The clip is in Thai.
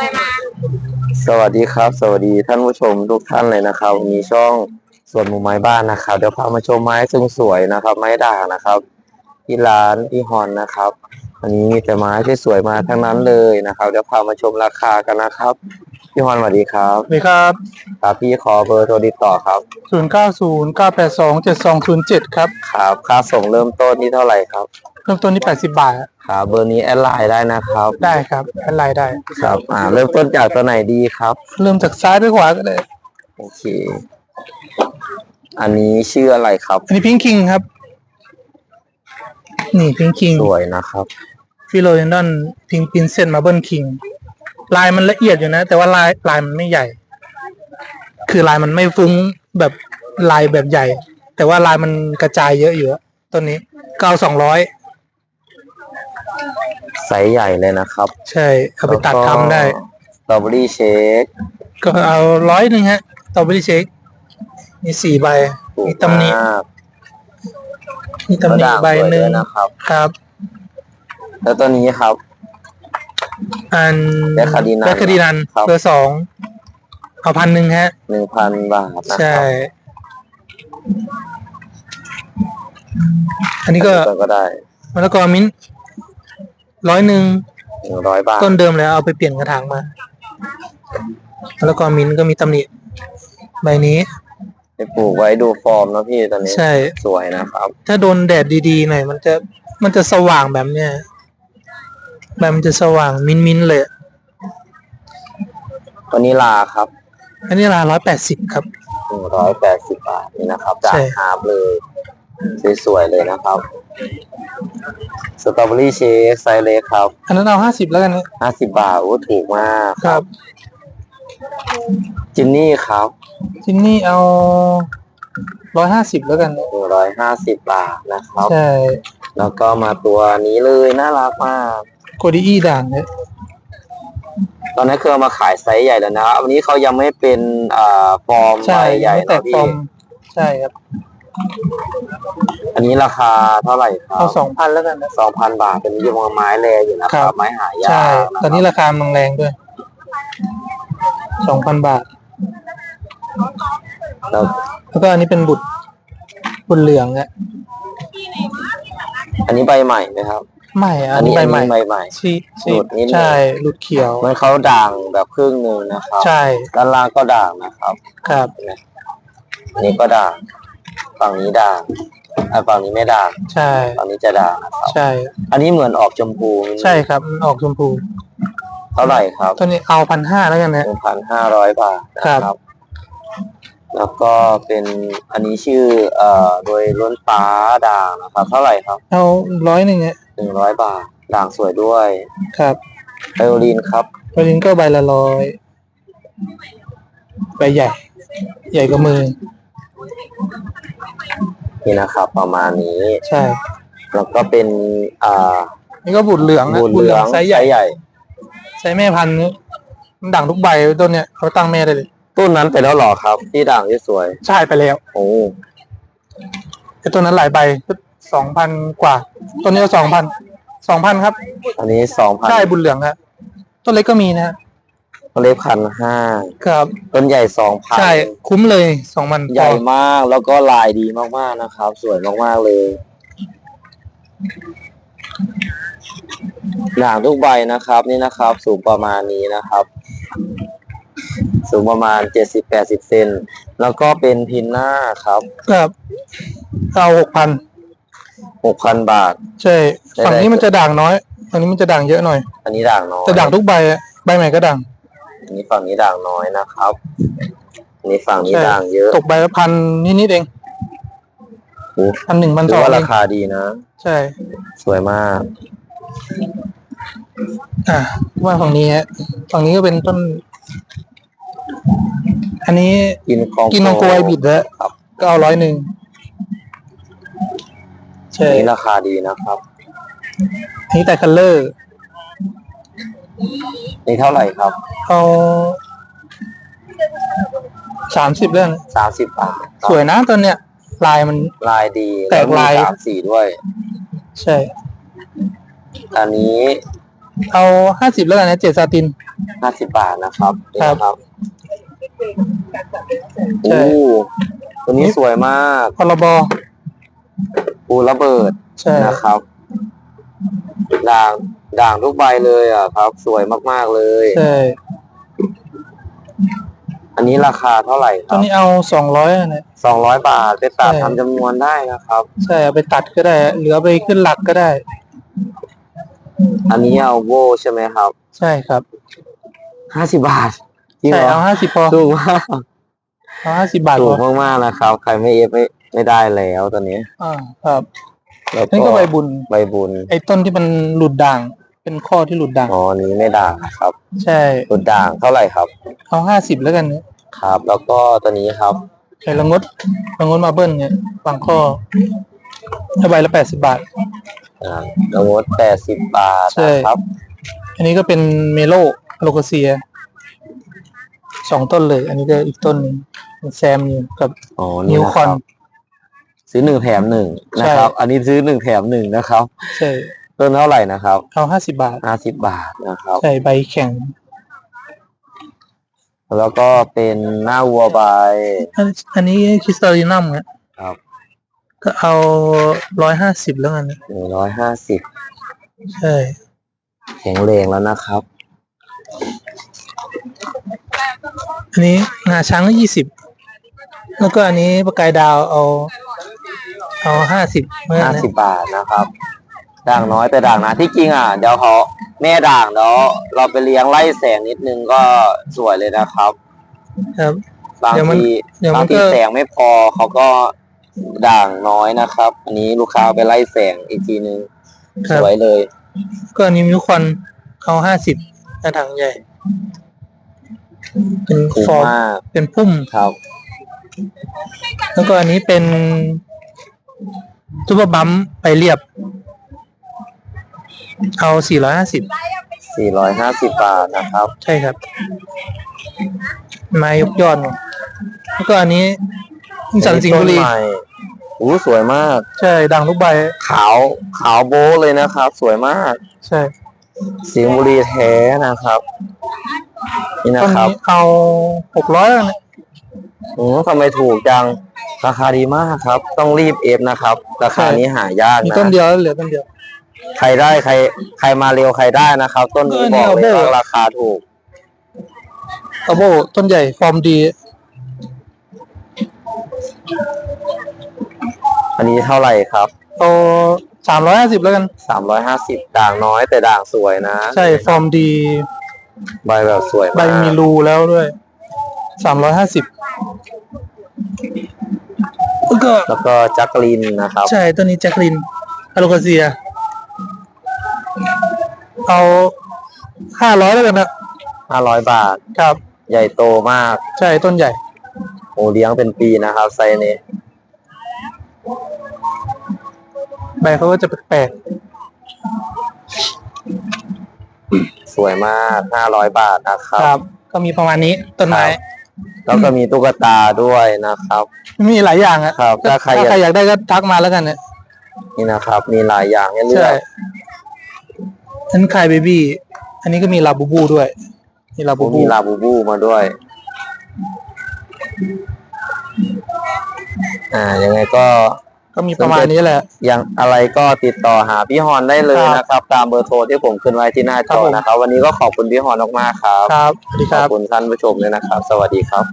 วยมาสวัสดีครับ สวัสดีท่านผู้ชมทุกท่านเลยนะครับวันนี้ช่องสวนหมู่ไม้บ้านนะครับ เดี๋ยวพามาชมไม้ซึ่งสวยนะครับ ไม้ด่างนะครับที่ร้านพี่ฮอนนะครับ อันนี้มีแต่ไม้ที่สวยมาทั้งนั้นเลยนะครับ เดี๋ยวพามาชมราคากันนะครับพี่ฮอนสวัสดีครับสวัสดีครับครับพี่ขอเบอร์โทรติดต่อครับ 090 982 7207 ครับครับค่าส่งเริ่มต้นที่เท่าไหร่ครับ เริ่มต้นที่ 80 บาทครับเบอร์นี้แอดไลน์ได้นะครับได้ครับแอดไลน์ได้ ครับอ่าเริ่มต้นจากตัวไหนดีครับ เริ่มจากซ้ายไปขวาก็ได้โอเค อันนี้ชื่ออะไรครับ อันนี้พิงคิงครับ นี่พิงคิงสวยนะครับฟิโลเดนดอนพิงปินเซนมาเบิลคิงลายมันละเอียดอยู่นะ แต่ว่าลายลายมันไม่ใหญ่ คือลายมันไม่ฟุ้งแบบลายแบบใหญ่ แต่ว่าลายมันกระจายเยอะอยู่อะต้นนี้เก้าสองร้อย ไซส์ใหญ่เลยนะครับใช่ เอาไปตัดทำได้สตรอเบอรี่เชคก็เอาร้อยหนึ่งฮะตอเบอรี่เชคมีสี่ใบถูกมีตำหนิมากมีตำหนิกระด่างใบสวยหนึ่งด้วยนะครับ ครับ แล้วตัวนี้ครับ อันแบคคาดีนันแบคคาดีนันครับเบอร์สองเอาพันหนึ่งฮะหนึ่งพันบาทนะคใช่รับอันนี้ก็อัก็ได้มะละกอมิ้น ร้อยหนึ่งหนึ่งร้อยบาทต้นเดิมแล้วเอาไปเปลี่ยนกระถางมามะละกอมิ้นก็มีตำหนิใบนี้ไปปลูกไว้ดูฟอร์มนะพี่ตอนนี้ใช่ สวยนะครับ ถ้าโดนแดดดีๆหน่อยมันจะมันจะสว่างแบบเนี้ยแบบมันจะสว่างมิ้นมิ้นๆเลยตัวนี้ลาครับอันนี้ราร้อยแปดสิบครับหนึ่งร้อยแปดสิบบาทนี่นะครับจากใช่ฮาร์บเลยสวยๆเลยนะครับ สตรอเบอรี่เชคไซส์เล็กครับอันนั้นเอาห้าสิบแล้วกันนะห้าสิบบาทโอ้ถูกมากครับ จินนี่ครับจินนี่เอาร้อยห้าสิบแล้วกันนะหนึ่งร้อยห้าสิบบาทนะครับ ใช่แล้วก็มาตัวนี้เลยน่ารักมากโคดีอีด่างเนี่ยตอนนี้คือเอามาขายไซส์ใหญ่แล้วนะครับวันนี้เขายังไม่เป็นอ่าฟอร์มใช่ใบใหญ่ไม่แตนะกฟอพี่ร์มใช่ครับ อันนี้ราคาเท่าไหร่ครัเอาบสองพันแล้วกันนะ สองพันบาทเป็นยังไม้แรอยู่นะคครัรับ บ ไม้หายาใช่ กะครับตอนนี้ราคามันแรงด้วย สองพันบาท แล้วแล้วก็อันนี้เป็นบุตรบุตรเหลืองอะอันนี้ใบใหม่ไหมครับ ใหม่อะอันนี้ใบใหม่ใบใหม่ ชีชีหลุดนิดนึง ใช่หลุดเขียว มันเขาด่างแบบครึ่งหนึ่งนะครับใช่ ด้านล่างก็ด่างนะครับครับ อันนี้ก็ด่าง ฝั่งนี้ด่างอะฝั่งนี้ไม่ด่างใช่ ฝั่งนี้จะด่างนะครับ ใช่ อันนี้เหมือนออกชมพูใช่ครับมันออกชมพูเท่าไหร่ครับตัวนี้เอาพันห้าแล้วกันนะหนึ่งพันห้าร้อยบาทนะครับ แล้วก็เป็นอันนี้ชื่อเอ่อโดยล้นฟ้าด่างนะครับ เท่าไหร่ครับเอาร้อยหนึ่งอะหนึ่งร้อยบาท ด่างสวยด้วยครับไอโอลีนครับตัวนี้ก็ใบละร้อยใบใหญ่ ใหญ่กว่ามือ นี่นะครับ ประมาณนี้ ใช่ แล้วก็เป็นอ่านี่ก็บุตรเหลืองนะบูนเหลืองไซส์ใหญ่ใหญ่ ไซส์แม่พันธุ์นี่มันด่างทุกใบต้นเนี้ยเขาตั้งแม่ได้เลย ต้นนั้นไปแล้วเหรอครับ ที่ด่างที่สวย ใช่ไปแล้วโอ้ไอ้ต้นนั้นหลายใบสองพันกว่า ต้นนี้สองพันสองพันครับ อันนี้สองพันใช่บุญเหลืองครับต้นเล็กก็มีนะ เล็กพันห้าครับ ต้นใหญ่สองพันใช่ คุ้มเลยสองพันใหญ่มากแล้วก็ลายดีมากๆนะครับ สวยมากๆเลยด่างทุกใบนะครับ นี่นะครับ สูงประมาณนี้นะครับ สูงประมาณเจ็ดสิบแปดสิบเซนแล้วก็เป็นพินหน้าครับ ครับเอาหกพันหกพันบาท ใช่ได้ฝั่งนี้ได้มันจะด่างน้อยฝั่งนี้มันจะด่างเยอะหน่อย อันนี้ด่างน้อยแต่ด่างทุกใบอะใบใหม่ก็ด่าง อันนี้ฝั่งนี้ด่างน้อยนะครับอันนี้ฝั่งนี้ใช่ ด่างเยอะตกใบละพันนิดๆเองโอ้พันหนึ่งพันถืสอองว่าเอรางคาดีนะ ใช่ สวยมาก อะว่าฝั่งนี้ฮะฝั่งนี้ก็เป็นต้น อันนี้กินของกินนองโกไอบิดแล้วครับก็เอาร้อยหนึ่งใช่อันนี้ราคาดีนะครับ อันนี้แต่คัลเลอร์ นี่เท่าไหร่ครับเอาสามสิบเรื่อง สามสิบบาทสวยนะตัวเนี้ย ลายมัน ลายดีแตกลาย วมีสามสีด้วย ใช่ อันนี้เอาห้าสิบแล้วกันนะเจ็ดซาติน ห้าสิบบาทนะครับนี่ครับนะครับใช่อู้ตัวนี้สวยมากพรบ ปูระเบิดใช่นะครับ ด่างด่างทุกใบเลยอะครับ สวยมากๆเลย ใช่อันนี้ราคาเท่าไหร่คตัวรับนี้เอาสองร้อยนะสองร้อยบาทไปตัดใช่ ทำจำนวนได้นะครับ ใช่เอาไปตัดก็ได้ เหลือไปขึ้นหลักก็ได้ อันนี้เอาโวใช่ไหมครับใช่ครับห้าสิบบาทจริงใช่เหรอเอาห้าสิบพอถูกมากเอาห้าสิบบาทถูพกอมากๆนะครับ ใครไม่เอฟไม่ไม่ได้แล้วตอนนี้ อ่าครับ แล้วนี่ก็ใบบุญ ใบบุญ ไอ้ต้นที่มันหลุดด่าง เป็นข้อที่หลุดด่าง อ๋ออันนี้ไม่ด่างนะครับ ใช่ตุดด่างเท่าไหร่ครับ เอาห้าสิบแล้วกันเนี่ยครับ แล้วก็ตัวนี้ครับไอ้ละงดละงดมาเบิ้ลเนี่ยบางข้อเอาใบละแปดสิบาท อ่าละงดแปดสิบบาทใช่นะครับ อันนี้ก็เป็นเมโลโลโคเซียสองต้นเลย อันนี้ก็อีกต้นหนึงเป็นแซมอยู่กับอ๋อนินี่วนะคคอรันบ ซื้อหนึ่งแถมหนึ่งนะครับ อันนี้ซื้อหนึ่งแถมหนึ่งนะครับ ใช่ต้นเท่าไหร่นะครับเอาห้าสิบาทห้าสิบบาทนะครับใช่ใบแข็ง แล้วก็เป็นหน้าวัวใบ อันอันนี้คริสตัลลินัมเนี่ยครับ ก็เอาร้อยห้าสิบแล้วกันนะหนึ่งร้อยห้าสิบใช่แข็งแรงแล้วนะครับ อันนี้งาช้างก็ยี่สิบแล้วก็อันนี้ประกายดาวเอา เอาห้าสิบเมื่อห้านะสิบบาทนะครับ ด่างน้อยแต่ด่างหนาที่จริงอะเดี๋ยวเขาแม่ด่างเดี๋ยวเราไปเลี้ยงไล่แสงนิดนึงก็สวยเลยนะครับ ครับบางเดี๋ยวมันทีเดี๋ยวมันบางทีก็แสงไม่พอเขาก็ด่างน้อยนะครับ อันนี้ลูกค้าไปไล่แสงอีกทีนึงครัสบวยเลย ก็อันนี้มิวคอนเอาห้าสิบกระถางใหญ่ เป็นถูกฟอร์มมากเป็นพุ่มครับ แล้วก็อันนี้เป็น ซูเปอร์บัมไปเรียบ เอาสี่ร้อยห้าสิบ450 บาทนะครับ ใช่ครับไม้ยกยอดหมดแล้วก็อันนี้สันสิงห์บุรีต้นใหม่อู้สวยมาก ใช่ ดังทุกใบ ขาว ขาวโบ๊ะเลยนะครับ สวยมาก ใช่สิงห์บุรีแท้นะครับ นี่นะต้นครับ นี้เอาหกร้อยนะ อืมทำไมถูกจัง ราคาดีมากครับ ต้องรีบเอฟนะครับ ราคานี้หายากมีนะต้นเดียวแล้วเหลือต้นเดียว ใครได้ใคร ใครมาเร็วใครได้นะครับ ต้นนี้เออบเนี่อยกเลยเอาโบ้ว่าราคาถูกกระโบต้นใหญ่ฟอร์มดี อันนี้เท่าไหร่ครับเอาสามร้อยห้าสิบแล้วกัน สามร้อยห้าสิบด่างน้อยแต่ด่างสวยนะใช่ฟอร์มดี ใบแบบสวยใบมากมีรูแล้วด้วยสามร้อยห้าสิบ แล้วก็แล้วก็จักรินนะครับ ใช่ต้นนี้แจ็คลินอโลคาเซีย เอาห้าร้อยแล้วกันนะห้าร้อยบาท ครับ ใหญ่โตมาก ใช่ต้นใหญ่ โอเลี้ยงเป็นปีนะครับไซส์นี้ใบเขาก็จะแปลกสวยมากห้าร้อยบาทนะคๆรับ ครับ ก็มีประมาณนี้ต้นไม้ครับ แล้วก็มีตุ๊กตาด้วยนะครับ มีหลายอย่างอะครับก็ถ้าใครถ้าอยากใครอยากได้ก็ทักมาแล้วกันเนี่ยนี่นะครับ มีหลายอย่างให้เลืใช่อกอันคายเบบี้อันนี้ก็มีลาบูบูด้วย มีลาผบูมบูมีลาบูบูมาด้วย อ่ายังไงก็ ก็มีประมาณนี้แหละยังอะไรก็ติดต่อหาพี่ฮอนได้เลยครับนะครับ ตามเบอร์โทรที่ผมขึ้นไว้ที่หน้าครัจบอผมนะครับ วันนี้ก็ขอบคุณพี่ฮอนมากๆครับครับสวัสดีคขอรับบคุณท่านผู้ชมด้วยนะครับ สวัสดีครับ